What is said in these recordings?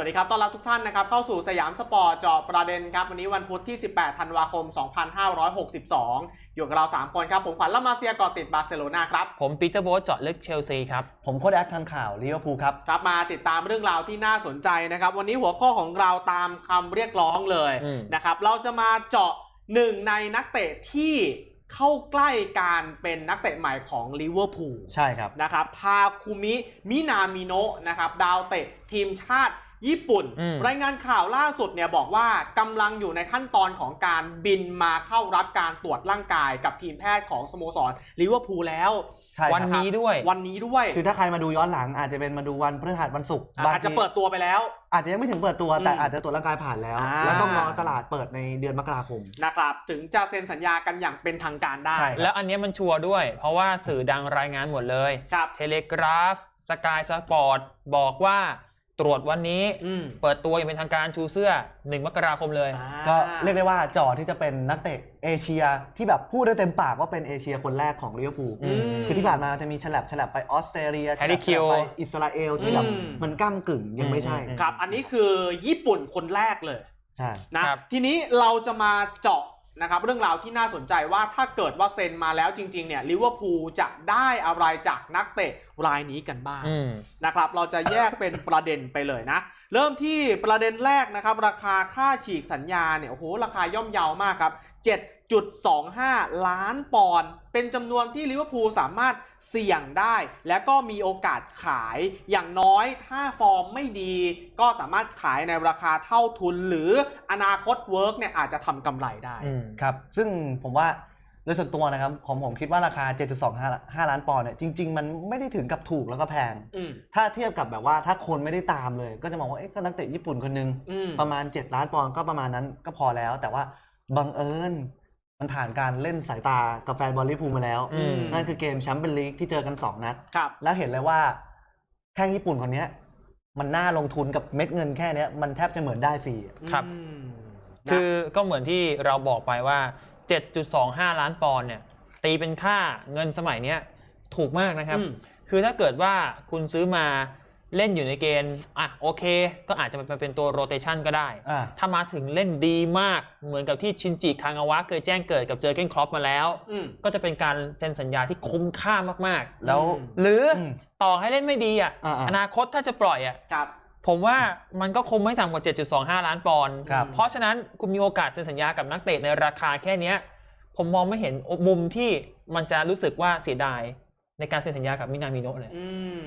วัสดีครับ ต้อนรับทุกท่านนะครับ เข้าสู่สยามสปอร์ตเจาะประเด็นครับ วันนี้วันพุธที่ 18 ธันวาคม 2562 อยู่กับเรา 3 คนครับ ผมขวัญละมาเซียก่อติดบาร์เซโลนาครับ ผมปีเตอร์โบ๊ทเจาะลึกเชลซีครับ ผมโค้ดแอคทำข่าวลิเวอร์พูลครับ ครับมาติดตามเรื่องราวที่น่าสนใจนะครับ วันนี้หัวข้อของเราตามคำเรียกร้องเลยอืมนะครับ เราจะมาเจาะหนึ่งในนักเตะที่เข้าใกล้การเป็นนักเตะใหม่ของลิเวอร์พูลใช่ครับนะครับทาคุมิมินามิโนะนะครับดาวเตะทีมชาติ ญี่ปุ่นอืมรายงานข่าวล่าสุดเนี่ยบอกว่ากำลังอยู่ในขั้นตอนของการบินมาเข้ารับการตรวจร่างกายกับทีมแพทย์ของสโมสรลิเวอร์พูลแล้วใช่ครับวันนี้ด้วย วันนี้ด้วย คือถ้าใครมาดูย้อนหลังอาจจะเป็นมาดูวันพฤหัสวันศุกร์อาจจะเปิดตัวไปแล้ว อาจจะยังไม่ถึงเปิดตัวแต่อืมอาจจะตรวจร่างกายผ่านแล้วอ่าแล้วต้องรอตลาดเปิดในเดือนมกราคมนะครับถึงจะเซ็นสัญญากันอย่างเป็นทางการได้ใช่แล้วอันเนี้ยมันชัวร์ด้วย เพราะว่าสื่อดังรายงานหมดเลยครับเทเลกราฟสกายสปอร์ตบอกว่า ตรวจวันนี้ อืมเปิดตัวอย่างเป็นทางการชูเสื้อ 1 มกราคมเลยอ่าก็เรียกได้ว่าจอที่จะเป็นนักเตะเอเชียที่แบบพูดได้เต็มปากว่าเป็นเอเชียคนแรกของลิเวอร์พูลอืม คือที่ผ่านมาจะมีฉลับฉลับไปออสเตรเลีย Harry ฉลับ Kewell ไปอิสราเอลที่แบบอืม มันก้ากึ่งยังไม่ใช่อืม ครับ อันนี้คือญี่ปุ่นคนแรกเลยใช่ นะครับ ทีนี้เราจะมาเจาะ นะครับเรื่องราวที่น่าสนใจว่าถ้าเกิดว่าเซ็นมาแล้วจริงๆเนี่ยลิเวอร์พูลจะได้อะไรจากนักเตะรายนี้กันบ้างอืมนะครับเราจะแยกเป็นประเด็นไปเลยนะ เริ่มที่ประเด็นแรกนะครับ ราคาค่าฉีกสัญญาเนี่ยโอ้โหราคาย่อมเยาวมากครับ7.25 ล้านปอนด์เป็นจำนวนที่ลิเวอร์พูลสามารถ เสี่ยงได้ และก็มีโอกาสขายอย่างน้อยถ้าฟอร์มไม่ดี ก็สามารถขายในราคาเท่าทุน หรืออนาคตเวิร์กเนี่ยอาจจะทำกำไรได้อืมครับ ซึ่งผมว่าโดยส่วนตัวนะครับของผมคิดว่าราคา 7.25 ล้านปอนด์เนี่ยจริง ๆ มันไม่ได้ถึงกับถูกแล้วก็แพงอืมถ้าเทียบกับแบบว่าถ้าคนไม่ได้ตามเลย ก็จะมองว่าเอ๊ะก็นักเตะญี่ปุ่นคนหนึงอืมประมาณ 7 ล้านปอนด์ก็ประมาณนั้นก็พอแล้ว แต่ว่าบังเอิญ มันผ่านการเล่นสายตากับแฟนบอลลิเวอร์พูลมาแล้ว อืม นั่นคือเกมแชมเปี้ยนลีกที่เจอกัน2นัด ครับ แล้วเห็นเลยว่าแข้งญี่ปุ่นคนเนี้ย มันน่าลงทุนกับเม็ดเงินแค่เนี้ย มันแทบจะเหมือนได้ฟรีอะครับ อืมคือก็เหมือนที่เราบอกไปว่า 7.25 ล้านปอนด์เนี่ย ตีเป็นค่าเงินสมัยเนี้ยถูกมากนะครับอืมคือถ้าเกิดว่าคุณซื้อมา เล่นอยู่ในเกณฑ์อะโอเค ก็อาจจะมาเป็นตัวโรเตชันก็ได้ อ่า ถ้ามาถึงเล่นดีมากเหมือนกับที่ชินจิคางาวะเคยแจ้งเกิดกับเจอเกนครอปมาแล้ว อืม ก็จะเป็นการเซ็นสัญญาที่คุ้มค่ามากแล้ว อืม ๆ หรืออมต่อให้เล่นไม่ดีอะอ่าๆอนาคตถ้าจะปล่อยอะครับ ผมว่ามันก็คงไม่ต่ำกว่า 7.25 ล้านปอนด์ครับ เพราะฉะนั้นคุณมีโอกาสเซ็นสัญญากับนักเตะในราคาแค่เนี้ย ผมมองไม่เห็นมุมที่มันจะรู้สึกว่าเสียดายในการเซ็นสัญญากับมินามิโนะเลย อืม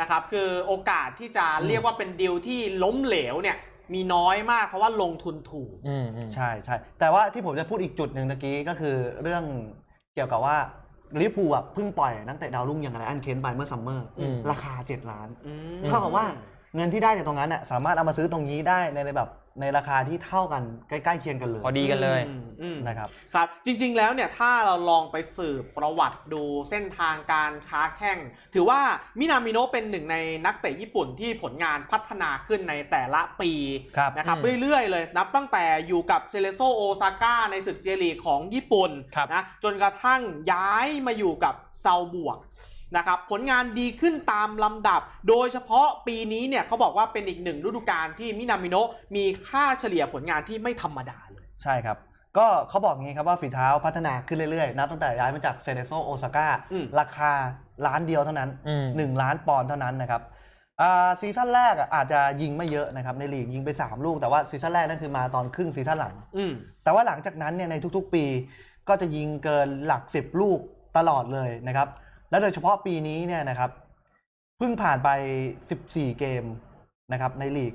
นะครับคือโอกาสที่จะเรียกว่าเป็นดีลที่ล้มเหลวเนี่ยมีน้อยมากเพราะว่าลงทุนถูก อืมอืมใช่ใช่แต่ว่าที่ผมจะพูดอีกจุดหนึ่งตะกี้ก็คือเรื่องเกี่ยวกับว่าลิเวอร์พูลอะเพิ่งปล่อยนักเตะดาวรุ่งอย่างไรอันเคนไปเมื่อซัมเมอร์อืม ราคา 7 ล้าน อืม เท่ากับว่าเงินที่ได้จากตรงนั้นน่ะสามารถเอามาซื้อตรงนี้ได้ในในแบบ ในราคาที่เท่ากันใกล้ๆเคียงกันเลยพอดีกันเลยอืมอืมนะครับ ครับ จริง ๆ แล้วเนี่ยถ้าเราลองไปสืบประวัติดูเส้นทางการค้าแข่ง ถือว่ามินามิโนะเป็นหนึ่งในนักเตะญี่ปุ่นที่ผลงานพัฒนาขึ้นในแต่ละปีครับ นะครับอืมเรื่อย ๆ เลยนับตั้งแต่อยู่กับเซเลโซโอซาก้าในศึกเจลีกของญี่ปุ่นครับ นะจนกระทั่งย้ายมาอยู่กับเซาบวก นะครับผลงานดีขึ้นตามลำดับ โดยเฉพาะปีนี้เนี่ยเขาบอกว่าเป็นอีกหนึ่งฤดูกาลที่มินามิโนะมีค่าเฉลี่ยผลงานที่ไม่ธรรมดาเลย ใช่ครับ ก็เขาบอกงี้ครับว่าฝีเท้าพัฒนาขึ้นเรื่อยๆ นับตั้งแต่ย้ายมาจากเซเนโซโอซาก้าอืม ราคาล้านเดียวเท่านั้น อืม 1 ล้านปอนด์เท่านั้นนะครับอ่าซีซั่นแรกอะอาจจะยิงไม่เยอะนะครับในลีกยิงไป 3 ลูก แต่ว่าซีซั่นแรกนั่นคือมาตอนครึ่งซีซั่นหลัง อืม แต่ว่าหลังจากนั้นเนี่ยในทุกๆปีก็จะยิงเกินหลัก 10 ลูกตลอดเลยนะครับ และโดยเฉพาะปีนี้เนี่ยนะครับเพิ่งผ่านไป 14 เกมนะครับในลีก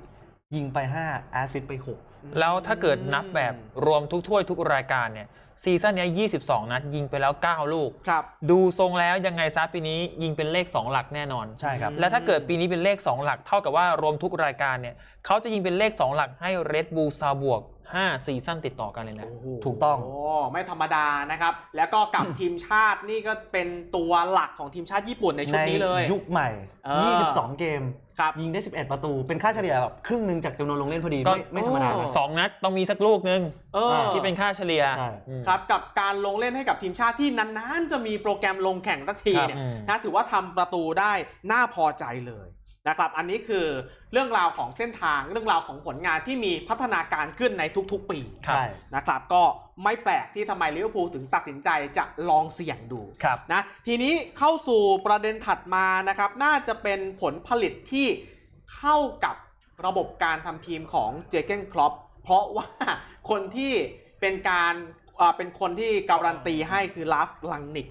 ยิงไป 5 แอสซิสต์ไป 6 แล้วถ้าเกิดนับแบบรวมทุกถ้วยทุกรายการเนี่ยซีซั่นเนี้ย22 นัด ยิงไปแล้ว 9 ลูกครับดูทรงแล้วยังไงซะปีนี้ยิงเป็นเลข 2 หลักแน่นอน ใช่ครับ และถ้าเกิดปีนี้เป็นเลข 2 หลัก เท่ากับว่ารวมทุกรายการเนี่ยเขาจะยิงเป็นเลข 2 หลักให้ Red Bull ซาบวก 5 ซีซั่นติดต่อกันเลยนะโโหถูกต้อง โอ้ไม่ธรรมดานะครับ แล้วก็กับทีมชาตินี่ก็เป็นตัวหลักของทีมชาติญี่ปุ่นในชุดนี้เลย ยุคใหม่เออ22 เกมครับยิงได้ 11 ประตู เป็นค่าเฉลี่ยแบบครึ่งหนึ่งจากจำนวนลงเล่นพอดีก็ไม่ไม่ธรรมดาโอ้นะสองนัดต้องมีสักลูกนึงเออที่เป็นค่าเฉลี่ยใช่อืมครับกับการลงเล่นให้กับทีมชาติที่นานๆ จะมีโปรแกรมลงแข่งสักทีครับเนี่ยอืมนะถือว่าทำประตูได้น่าพอใจเลย นะครับ อันนี้คือเรื่องราวของเส้นทางเรื่องราวของผลงานที่มีพัฒนาการขึ้นในทุกๆ ปีใช่นะครับ ก็ไม่แปลกที่ทำไมลิเวอร์พูลถึงตัดสินใจจะลองเสี่ยงดูครับนะทีนี้เข้าสู่ประเด็นถัดมานะครับ น่าจะเป็นผลผลิตที่เข้ากับระบบการทำทีมของเจเกนคลอปเพราะว่าคนที่เป็นการอ่าเป็นคนที่การันตีให้คือลาฟลังนิก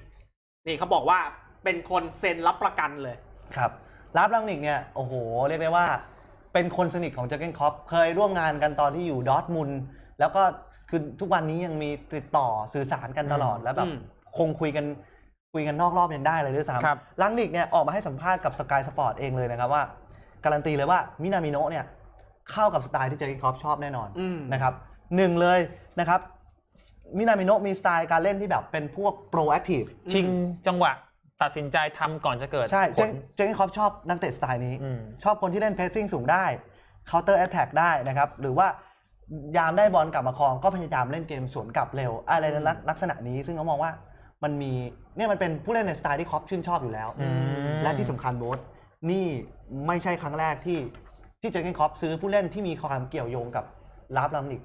นี่เขาบอกว่าเป็นคนเซ็นรับประกันเลยครับ รับลังนิกเนี่ยโอ้โหเรียกได้ว่า เป็นคนสนิทของเจอร์เกนคล็อปเคยร่วมงานกันตอนที่อยู่ดอร์ทมุนด์แล้วก็คือทุกวันนี้ยังมีติดต่อสื่อสารกันตลอดแล้วแบบอืมคงคุยกันคุยกันนอกรอบยังได้เลยด้วยซ้ครับำลังนิกเนี่ยออกมาให้สัมภาษณ์กับสกายสปอร์ตเองเลยนะครับว่า การันตีเลยว่ามินามิโนะเนี่ยเข้ากับสไตล์ที่เจอร์เกนคล็อปชอบแน่นอน อืม นะครับหนึ่งเลยนะครับมินามิโนะมีสไตล์การเล่นที่แบบเป็นพวกโปรแอคทีฟ ชิงจังหวะ ตัดสินใจทำก่อนจะเกิดใช่ผเจลเจอร์เกนคล็อปชอบนักเตะสไตล์นี้ อืม ชอบคนที่เล่นเพ s ซิ่งสูงได้ counter attack ได้นะครับ หรือว่ายามได้บอลกลับมาครองก็พยายามเล่นเกมสวนกลับเร็ว อะไรในลักลักษณะนี้ ซึ่งเขามองว่ามันมีเนี่ยมันเป็นผู้เล่นในสไตล์ที่ครอปชื่นชอบอยู่แล้ว อืม และที่สำคัญโบสนี่ไม่ใช่ครั้งแรกที่ที่เจอร์เกนคล็อปซื้อผู้เล่นที่มีความเกี่ยวโยงกับลาฟลัมนิก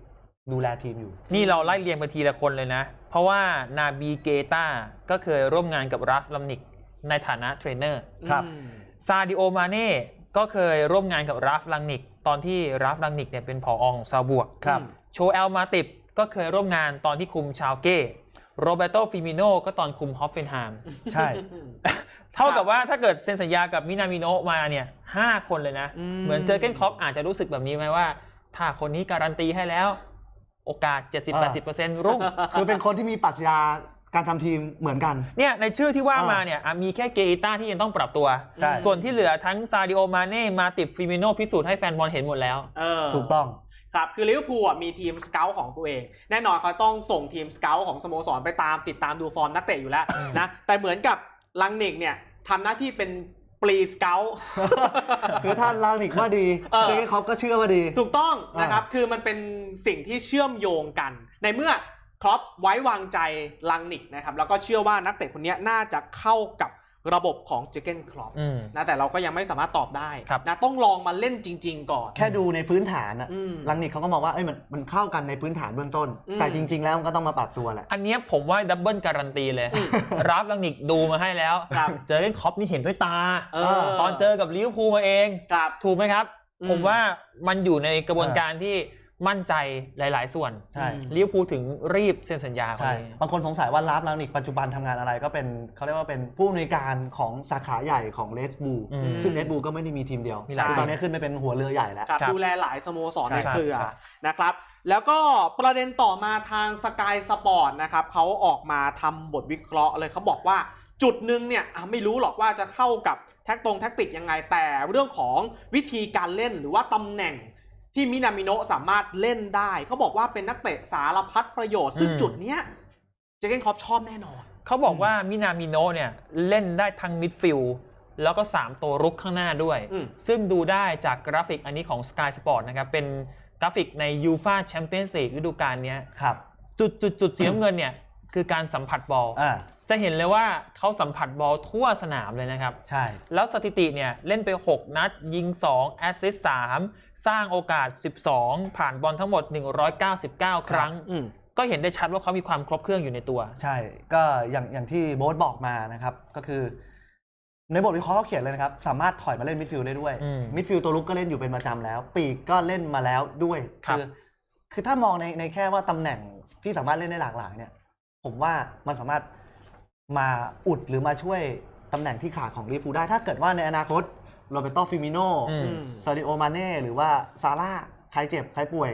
ดูแลทีมอยู่ นี่เราไล่เรียงไปทีละคนเลยนะ เพราะว่านาบีเกตาก็เคยร่วมงานกับรัฟลัมนิกในฐานะเทรนเนอร์ครับอืมซาดิโอมาเน่ก็เคยร่วมงานกับรัฟลังนิก ตอนที่รัฟลังนิกเนี่ยเป็นผอของซาบวกครับโชเอลมาติบก็เคยร่วมงานตอนที่คุมชาวเก้โรเบโตฟิมิโนก็ตอนคุมฮอฟเฟนไฮม์ใช่ เท่ากับว่าถ้าเกิดเซ็นสัญญากับมินามิโนะมาเนี่ยห้าคนเลยนะอืมเหมือนเจอร์เกนคล็อปอาจจะรู้สึกแบบนี้ไหมว่า ถ้าคนนี้การันตีให้แล้ว โอกาส 70-80%รุ่ง คือเป็นคนที่มีปรัชญาการทำทีมเหมือนกัน เนี่ยในชื่อที่ว่าอ่ามมาเนี่ยอะมีแค่เกอิต้าที่ยังต้องปรับตัว ใช่ ส่วนที่เหลือทั้งซาดิโอมาเน่มาติบฟิมิโนพิสูจน์ให้แฟนบอลเห็นหมดแล้ว เออ ถูกต้อง ครับ คือลิเวอร์พูลอะมีทีมสเกลของตัวเอง แน่นอนเขาต้องส่งทีมสเกลของสโมสรไปตามติดตามดูฟอร์มนักเตะอยู่แล้วอืมนะ แต่เหมือนกับลังนิกเนี่ยทำหน้าที่เป็น ปรีสเกลคือท่านลานิกว่าดีเออเจอร์เกนคล็อปก็เชื่อว่าดี ถูกต้องอ่านนะครับ คือมันเป็นสิ่งที่เชื่อมโยงกัน ในเมื่อครอปไว้วางใจลังนิกนะครับ แล้วก็เชื่อว่านักเตะคนนี้น่าจะเข้ากับ ระบบของเจเกนครอปอืมนะแต่เราก็ยังไม่สามารถตอบได้ครับนะต้องลองมาเล่นจริง ๆ ก่อน แค่ดูในพื้นฐานอะอืมลังนิกเขาก็มองว่าเอ้ยมันมันเข้ากันในพื้นฐานเบื้องต้นอืมแต่จริง ๆ แล้วมันก็ต้องมาปรับตัวแหละ อันเนี้ยผมว่าดับเบิลการันตีเลยอืมรับลังนิกดูมาให้แล้วครับเจอเล่นคอปนี่เห็นด้วยตาเออตอนเจอกับลิเวอร์พูลมาเองครับถูกไหมครับอืมผมว่ามันอยู่ในกระบวนเออการที่ มั่นใจหลาย ๆ ส่วนใช่อืมลิเวอร์พูลถึงรีบเซ็นสัญญาคนใช่นี้ บางคนสงสัยว่าลาฟลังนิกปัจจุบันทำงานอะไรก็เป็นเขาเรียกว่าเป็นผู้อำนวยการของสาขาใหญ่ของเลสบูอืมซึ่งเลสบูก็ไม่ได้มีทีมเดียวมีหลาย คือตอนนี้ขึ้นไปเป็นหัวเรือใหญ่แล้ว ครับครับดูแลหลายสโมสรใช่ในเครือครับ นะครับ แล้วก็ประเด็นต่อมาทางสกายสปอร์ตนะครับเขาออกมาทำบทวิเคราะห์เลยเขาบอกว่าจุดหนึ่งเนี่ยอะไม่รู้หรอกว่าจะเข้ากับแท็กตรงแท็กติกยังไงแต่เรื่องของวิธีการเล่นหรือว่าตำแหน่ง ที่มินามิโนะสามารถเล่นได้เขาบอกว่าเป็นนักเตะสารพัดประโยชน์ ซึ่งอืมจุดเนี้ยเจเกนครอปชอบแน่นอน เขาบอกว่ามินามิโนะเนี่ยเล่นได้ทั้งมิดฟิลด์แล้วก็ 3 ตัวรุกข้างหน้าด้วย อืม ซึ่งดูได้จากกราฟิกอันนี้ของ Sky Sport นะครับ เป็นกราฟิกใน u f a Champions League ฤดูกาลเนี้ย ครับ จุดจุดจุดสีน้ำเงินเนี่ย คือการสัมผัสบอลอ่าจะเห็นเลยว่าเขาสัมผัสบอลทั่วสนามเลยนะครับ ใช่ แล้วสถิติเนี่ยเล่นไป 6 นัด ยิง 2 แอสซิสต์3สร้างโอกาส 12 ผ่านบอลทั้งหมด 199 ครั้งอืมก็เห็นได้ชัดว่าเขามีความครบเครื่องอยู่ในตัว ใช่ ก็อย่างอย่างที่โบ๊ทบอกมานะครับ ก็คือ ในบทวิเคราะห์เขาเขียนเลยนะครับ สามารถถอยมาเล่นมิดฟิลด์ได้ด้วย อืมมิดฟิลด์ตัวลุกก็เล่นอยู่เป็นประจำแล้ว ปีกก็เล่นมาแล้วด้วย ครับอคือถ้ามองในในแค่ว่าตำแหน่งที่สามารถเล่นได้หลากหลายเนี่ย ผมว่ามันสามารถมาอุดหรือมาช่วยตำแหน่งที่ขาดของลิเวอร์พูลได้ ถ้าเกิดว่าในอนาคตโรเบโตฟิมิโนอืม ซาดิโอมาเน่หรือว่าซาร่าใครเจ็บ ใครป่วย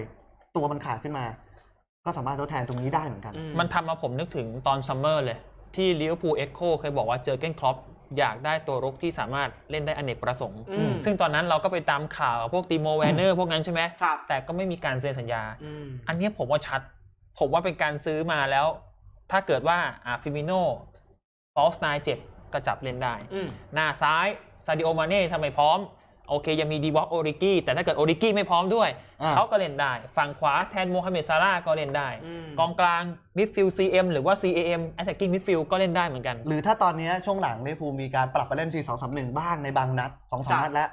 ตัวมันขาดขึ้นมา ก็สามารถทดแทนตรงนี้ได้เหมือนกันอืมันทำมาผมนึกถึงตอนซัมเมอร์เลย ที่ลิเวอร์พูลเอ็กโคเคยบอกว่าเจอเกนคล็อปอยากได้ตัวรุกที่สามารถเล่นได้อเนกประสงค์ อืม ซึ่งตอนนั้นเราก็ไปตามข่าวพวกตีโมแวนเนอร์พวกนั้นใช่ไหม ครับแต่ก็ไม่มีการเซ็นสัญญา อืม อันเนี้ยผมว่าชัด ผมว่าเป็นการซื้อมาแล้ว ถ้าเกิดว่าอ่าฟิมิโน่ฟอลสไนเจ็บก็จับเล่นได้อืมหน้าซ้ายซาดิโอมาเน่ทำไมพร้อม โอเค ยังมีดีวอกโอริกี้แต่ถ้าเกิดโอริกี้ไม่พร้อมด้วยอ่าเขาก็เล่นได้ ฝั่งขวาแทนโมฮัมเหม็ดซาร่าห์ก็เล่นได้อืมกองกลางมิดฟิลด์ CM หรือว่า CAM attacking midfield ก็เล่นได้เหมือนกัน หรือถ้าตอนนี้ช่วงหลังลิเวอร์พูลมีการปรับไปเล่น4 2 3 1บ้างในบางนัด2ครับ3นัดแล้ว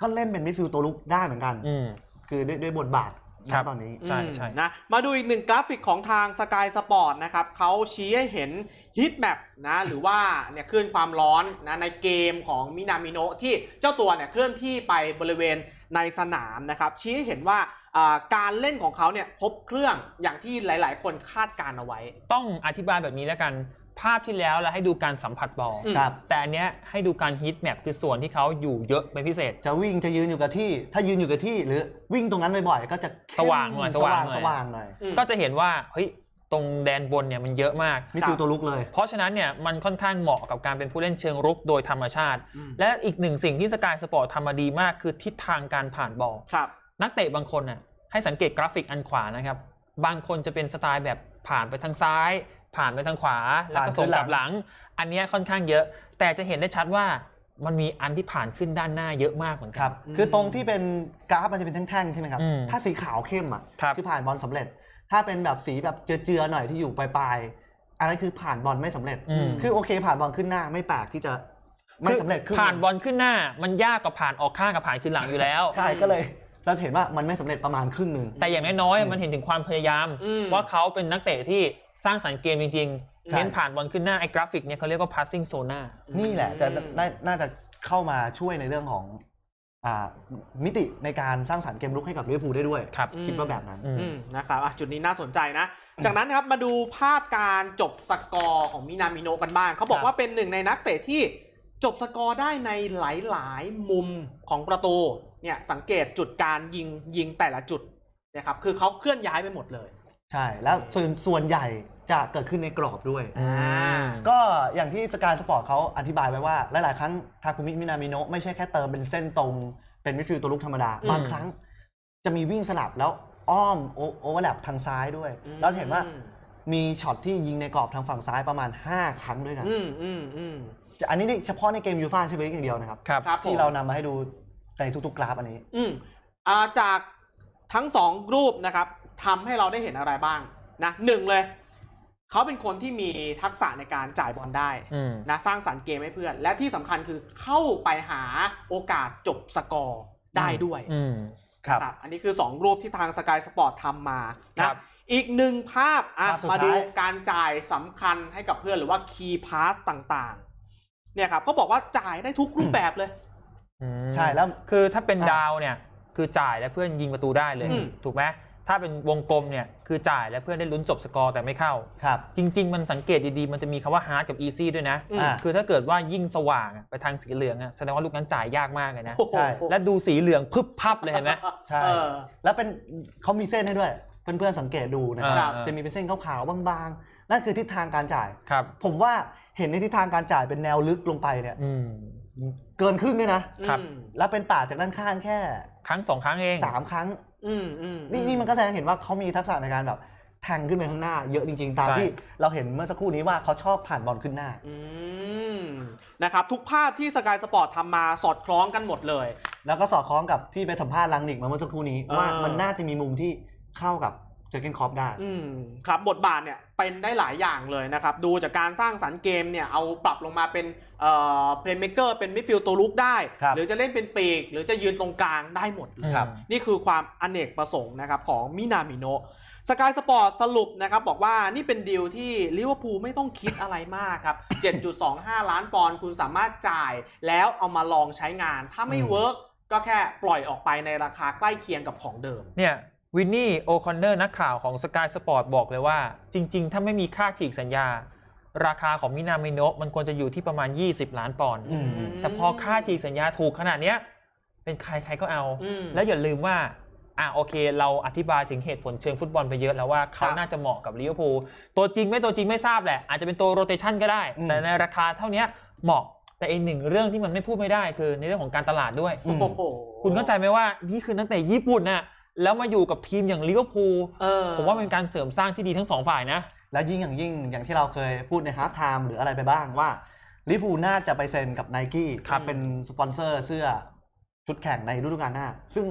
ก็เล่นเป็นมิดฟิลด์ตัวลุกได้เหมือนกันอืมคือด้วยด้วยบทบาทครั ณบตอนนี้ใช่ใช่อืมนะมาดูอีกหนึ่งกราฟิกของทางสกายสปอร์ตนะครับเขาชี้ให้เห็นฮิตแมปนะหรือว่าเนี่ยคลื่นความร้อนนะในเกมของมินามิโนะที่เจ้าตัวเนี่ยเคลื่อนที่ไปบริเวณในสนามนะครับชี้ให้เห็นว่าอ่าการเล่นของเขาเนี่ยพบเครื่องอย่างที่หลาย ๆ คนคาดการณ์เอาไว้ ต้องอธิบายแบบนี้แล้วกัน ภาพที่แล้วเราให้ดูการสัมผัสบอลอืมครับ แต่อันเนี้ยให้ดูการฮิตแมปคือส่วนที่เขาอยู่เยอะเป็นพิเศษ จะวิ่งจะยืนอยู่กับที่ ถ้ายืนอยู่กับที่ หรือวิ่งตรงนั้นบ่อยๆก็จะเข้มสว่างหน่อยสสว่าว่างงหน่อย สว่างหน่อยอืมก็จะเห็นว่าเฮ้ยตรงแดนบนเนี่ยมันเยอะมากมิดฟิลด์ตัวลุกเลย เพราะฉะนั้นเนี่ยมันค่อนข้างเหมาะกับการเป็นผู้เล่นเชิงรุกโดยธรรมชาติอืมและอีกหนึ่งสิ่งที่สกายสปอร์ตทำมาดีมากคือทิศทางการผ่านบอลครับนักเตะบางคนน่ะให้สังเกตกราฟิกอันขวานะครับบางคนจะเป็นสไตล์แบบผ่านไปทางซ้าย ผ่านไปทางขวาแล้วก็ส่งกลับหลัง อันเนี้ยค่อนข้างเยอะ แต่จะเห็นได้ชัดว่ามันมีอันที่ผ่านขึ้นด้านหน้าเยอะมากเหมือนคกัรันบอืมคือตรงที่เป็นกราฟมันจะเป็นแท่งๆใช่ไหมครับอืมถ้าสีขาวเข้มอะครับอผ่านบอลสำเร็จ ถ้าเป็นแบบสีแบบเจือๆหน่อยที่อยู่ปลายๆอันนั้นคือผ่านบอลไม่สำเร็จอืมคือโอเค ผ่านบอลขึ้นหน้าไม่แปลกที่จะไม่สำเร็จครึ่งผ่านบอลขึ้นหน้า มันยากกว่าผ่านออกข้างกับผ่านขึ้นหลังอยู่แล้ว ใช่ก็เลยเราจะเห็นว่ามันไม่สำเร็จประมาณครึ่งหนึ่งแต่อย่างน้อยๆอืมมันเห็นถึงความพยายามอืมว่าเขาเป็นนักเตะที่ สร้างสรรค์เกมจริงๆ ใช่ เน้นผ่านบอลขึ้นหน้าไอ้กราฟิกเนี่ยเขาเรียกว่า passing zona นี่แหละจะน่าน่าจะเข้ามาช่วยในเรื่องของ อ่ามิติในการสร้างสรรค์เกมลุกให้กับลิเวอร์พูลได้ด้วยครับคิดว่าแบบนั้น อืม อืมนะครับอะจุดนี้น่าสนใจนะ จากนั้นครับมาดูภาพการจบสกอร์ของมินามิโนะกันบ้างเขาบอคกรับว่าเป็นหนึ่งในนักเตะที่จบสกอร์ได้ในหลายๆ มุมของประตูเนี่ยสังเกตจุดการยิงยิงแต่ละจุดนะครับคือเขาเคลื่อนย้ายไปหมดเลย ใช่ แล้วส่วนส่วนใหญ่จะเกิดขึ้นในกรอบด้วยอืมก็อย่างที่สกายสปอร์ตเขาอธิบายไว้ว่า หลาย ๆ ครั้งทาคุมิมินามิโนะไม่ใช่แค่เติมเป็นเส้นตรงเป็นมิดฟิลด์ตัวลุกธรรมดา อืมบางครั้งจะมีวิ่งสลับแล้วอ้อมโอโอเวอร์แลปทางซ้ายด้วยแล้วจะเห็นว่ามีช็อตที่ยิงในกรอบทางฝั่งซ้ายประมาณ 5 ครั้งด้วยกันอืมอืมอืมอันนี้นี่เฉพาะในเกมยูฟ่าแชมเปี้ยนส์อย่างเดียวนะครับ ครับ ครับผม ที่เรานำมาให้ดูในทุก ๆ กราฟอันนี้ อืมอ่าจากทั้งสองรูปนะครับ ทำให้เราได้เห็นอะไรบ้างนะหนึ่งเลย เขาเป็นคนที่มีทักษะในการจ่ายบอลได้อืมนะสร้างสรรค์เกมให้เพื่อน และที่สำคัญคือเข้าไปหาโอกาสจบสกอร์ได้ด้วยอืมครับนะครับอันนี้คือ 2 รูปที่ทางสกายสปอร์ตทำมาครันะบอีกหนึ่งภาพอะภาพสุดมาดูท้ายการจ่ายสำคัญให้กับเพื่อนหรือว่าคีย์พาสต่างๆ เนี่ยครับเขาบอกว่าจ่ายได้ทุกรูปแบบเลยอืมใช่แล้วคือถ้าเป็นอะดาวเนี่ย คือจ่ายแล้วเพื่อนยิงประตูได้เลยอืมถูกไหม ถ้าเป็นวงกลมเนี่ยคือจ่ายแล้วเพื่อนได้ลุ้นจบสกอร์แต่ไม่เข้า ครับ จริง ๆ มันสังเกตดีๆ มันจะมีคำว่าฮาร์ดกับอีซี่ด้วยนะอืมอ่า คือถ้าเกิดว่ายิ่งสว่างอะไปทางสีเหลืองอะแสดงว่าลูกนั้นจ่ายยากมากเลยนะโอ้โหใช่ และดูสีเหลืองพึบพับเลยเห็นไหม ใช่ เออ แล้วเป็นเขามีเส้นให้ด้วย เพื่อนๆสังเกตดูนะคครัรับบจะมีเป็นเส้นขาวๆบางๆ นั่นคือทิศทางการจ่าย ครับ ผมว่าเห็นในทิศทางการจ่ายเป็นแนวลึกลงไปเนี่ย อืม เกินครึ่งด้วยนะ ครับ อืม แล้วเป็นป่าจากด้านข้างแค่ครั้งสองครั้งเอง สามครั้ง อืมอืมนี่นี่มันก็แสดงเห็นว่าเขามีทักษะในการแบบแทงขึ้นไปข้างหน้าเยอะจริงๆ ตามใช่ ที่เราเห็นเมื่อสักครู่นี้ว่าเขาชอบผ่านบอลขึ้นหน้า อืมนะครับ ทุกภาพที่สกายสปอร์ตทำมาสอดคล้องกันหมดเลย แล้วก็สอดคล้องกับที่ไปสัมภาษณ์ลังนิกมาเมื่อสักครู่นี้เออว่ามันน่าจะมีมุมที่เข้ากับเจอร์เกนคอปได้อืมครับบทบาทเนี่ยเป็นได้หลายอย่างเลยนะครับ ดูจากการสร้างสรรค์เกมเนี่ยเอาปรับลงมาเป็นเอ่อเพลย์เม k เกอร์เป็นมิดฟิลด์ตัวลุกได้ครับหรือจะเล่นเป็นปีก หรือจะยืนตรงกลางได้หมดเลยครับนี่คือความอเนกประสงค์นะครับของมินามิโนะสกายสปอร์ตสรุปนะครับบอกว่านี่เป็นดีลที่ลิเวอร์พูลไม่ต้องคิดอะไรมากครับ 7.25 ล้านปอนด์คุณสามารถจ่าย แล้วเอามาลองใช้งานถ้าไม่อืมเวิร์กก็แค่ปล่อยออกไปในราคาใกล้เคียงกับของเดิมเนี่ย วินนี่โอคอนเนอร์นักข่าวของสกายสปอร์ตบอกเลยว่า จริง ๆ ถ้าไม่มีค่าฉีกสัญญา ราคาของมินามิโนะมันควรจะอยู่ที่ประมาณ 20 ล้านปอนด์อืมแต่พอค่าฉีกสัญญาถูกขนาดเนี้ยเป็นใครใครก็เอาอืมแล้วอย่าลืมว่าอะโอเค เราอธิบายถึงเหตุผลเชิงฟุตบอลไปเยอะแล้วว่าเขาครับน่าจะเหมาะกับลิเวอร์พูลตัวจริงไม่ตัวจริงไม่ทราบแหละ อาจจะเป็นตัวโรเตชันก็ได้อืมแต่ในราคาเท่าเนี้ยเหมาะแต่อีกหนึ่งเรื่องที่มันไม่พูดไม่ได้คือในเรื่องของการตลาดด้วยอืมโอ้โหคุณเข้าใจไหมว่านี่คือนักเตะญี่ปุ่นน่ะ แล้วมาอยู่กับทีมอย่างลิเวอร์พูลเออผมว่าเป็นการเสริมสร้างที่ดีทั้งสองฝ่ายนะ แล้วยิ่งอย่างยิ่งอย่างที่เราเคยพูดในฮาร์ t ไทม์หรืออะไรไปบ้างว่าลิเวอร์พูลน่าจะไปเซ็นกับไนกี้ครับเป็นสปอนเซอร์เสื้อชุดแข่งในฤดูกาลหน้า ซึ่ง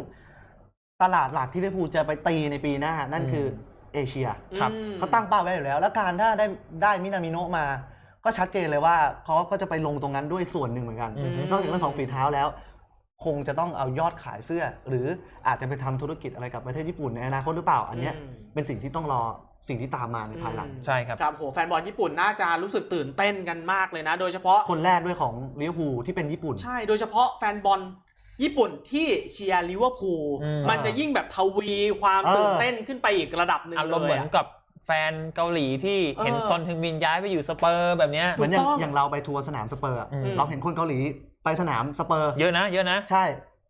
ตลาดหลักที่ลิเวอร์พูลจะไปตีในปีหน้านั่นคือเอเชียครับอืมเขาตั้งเป้าไว้อยู่แล้ว แล้วการถ้าได้ได้มินามิโนะมา ก็ชัดเจนเลยว่าเขาก็จะไปลงตรงนั้นด้วยส่วนหนึ่งเหมือนกันอืมนอกจากเรื่องของฝีเท้าแล้ว คงจะต้องเอายอดขายเสื้อ หรืออาจจะไปทำธุรกิจอะไรกับประเทศญี่ปุ่นในอนาคตหรือเปล่า อันเนี้ยอืมเป็นสิ่งที่ต้องรอสิ่งที่ตามมาในภายหลังอืมใช่ครับครับโหแฟนบอลญี่ปุ่นน่าจะรู้สึกตื่นเต้นกันมากเลยนะ โดยเฉพาะคนแรกด้วยของลิเวอร์พูลที่เป็นญี่ปุ่น ใช่โดยเฉพาะแฟนบอลญี่ปุ่นที่เชียร์ลิเวอร์พูลอืมมันจะยิ่งแบบทวีความเออตื่นเต้นขึ้นไปอีกระดับหนึ่งอารมณ์เลเหมืยอนอะกับแฟนเกาหลีที่เห็นเออซอนทึงมินย้ายไปอยู่สเปอร์แบบเนี้ยเหมือนอย่างถูกต้องอย่างเราไปทัวร์สนามสเปอร์อะอืมเราเห็นคนเกาหลี ไปสนามสเปอร์ เยอะนะ เยอะนะ ใช่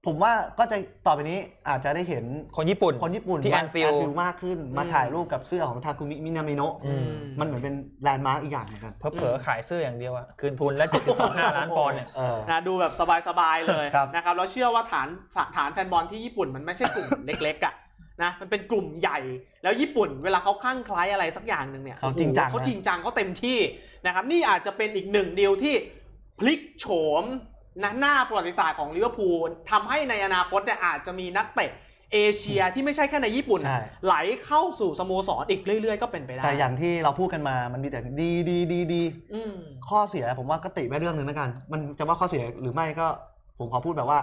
ผมว่าก็จะต่อไปนี้อาจจะได้เห็นคนญี่ปุ่น คนญี่ปุ่นที่มา Anfield มากขึ้น มาถ่ายรูปกับเสื้อของทาคุมิมินามิโนะอืมมันเหมือนเป็นแลนด์มาร์กอีกอย่างเหมือนกันเผลอๆขายเสื้ออย่างเดียวอะคืนทุนแล้ว7.25ล้านปอนด์เนี่ยเออนะดูแบบสบายๆเลยครับนะครับแล้วเชื่อว่าฐานฐานแฟนบอลที่ญี่ปุ่นมันไม่ใช่กลุ่มเล็กๆอะนะมันเป็นกลุ่มใหญ่แล้วญี่ปุ่นเวลาเขาคลั่งไคล้อะไรสักอย่างหนึ่งเนี่ยเขาจริงจังโอ้โหเขานะจริงจังเขาเต็มที่นะครับนี่อาจจะเป็นอีกหนึ่งดีลที่พลิกโฉม นะหน้าประวัติศาสตร์ของลิเวอร์พูลทำให้ในอนาคตเนี่ยอาจจะมีนักเตะเอเชียที่ไม่ใช่แค่ในญี่ปุ่น ใช่ ไหลเข้าสู่สโมสรอีกเรื่อย ๆ ก็เป็นไปได้แต่อย่างที่เราพูดกันมามันมีแต่ดีดีดีดีอืมข้อเสียผมว่าก็ติไว้เรื่องหนึ่งแล้วกัน มันจะว่าข้อเสียหรือไม่ก็ผมขอพูดแบบว่า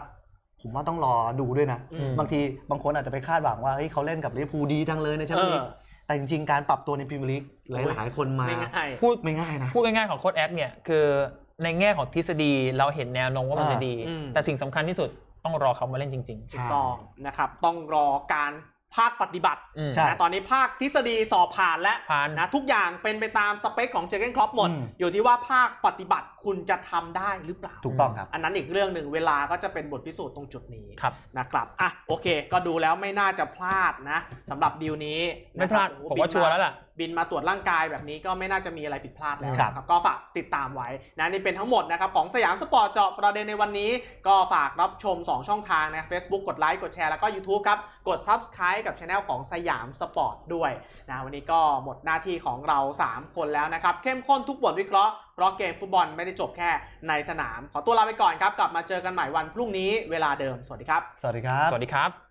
ผมว่าต้องรอดูด้วยนะ อืม บางทีบางคนอาจจะไปคาดหวังว่าเฮ้ยเขาเล่นกับลิเวอร์พูลดีจังเลยในแชมเปี้ยนลีกเออแต่จริงๆการปรับตัวในพรีเมียร์ลีกหลายๆคนมาไม่ง่าย พูดไม่ง่ายนะ พูดง่ายๆของโค้ดแอดเนี่ยคือ ในแง่ของทฤษฎีเราเห็นแนวโน้มว่ามันจะดีอืม แต่สิ่งสำคัญที่สุดต้องรอเขามาเล่นจริงใช่ถูกต้องนะครับ ต้องรอการภาคปฏิบัติๆอืมใช่ นะตอนนี้ภาคทฤษฎีสอบผ่านแล้วผ่าน นะทุกอย่างเป็นไปตามสเปคของเจเกนครอปหมด อืม อยู่ที่ว่าภาคปฏิบัติคุณจะทำได้หรือเปล่าถูกต้องครับ อันนั้นอีกเรื่องหนึ่งเวลาก็จะเป็นบทพิสูจน์ตรงจุดนี้ครับนะครับอะโอเค ก็ดูแล้วไม่น่าจะพลาดนะสำหรับดีลนี้ไม่พลาดนะครับผมว่าชัวร์แล้วล่ะบินมาตรวจร่างกายแบบนี้ก็ไม่น่าจะมีอะไรผิดพลาดแล้วครับนะครับก็ฝากติดตามไว้นะนี่เป็นทั้งหมดนะครับของสยามสปอร์ตเจาะประเด็นในวันนี้ ก็ฝากรับชม 2 ช่องทางนะ Facebook กดไลค์กดแชร์แล้วก็ YouTube ครับ กด Subscribe กับช anel ของสยามสปอร์ตด้วยนะวันนี้ก็หมดหน้าที่ของเรา 3 คนแล้วนะครับ เข้มข้นทุกบทวิเคราะห์เพ ราะเกมฟุตบอลไม่ได้จบแค่ในสนาม ขอตัวลาไปก่อนครับ กลับมาเจอกันใหม่วันพรุ่งนี้เวลาเดิม สวัสดีครับ สวัสดีครับ สวัสดีครับ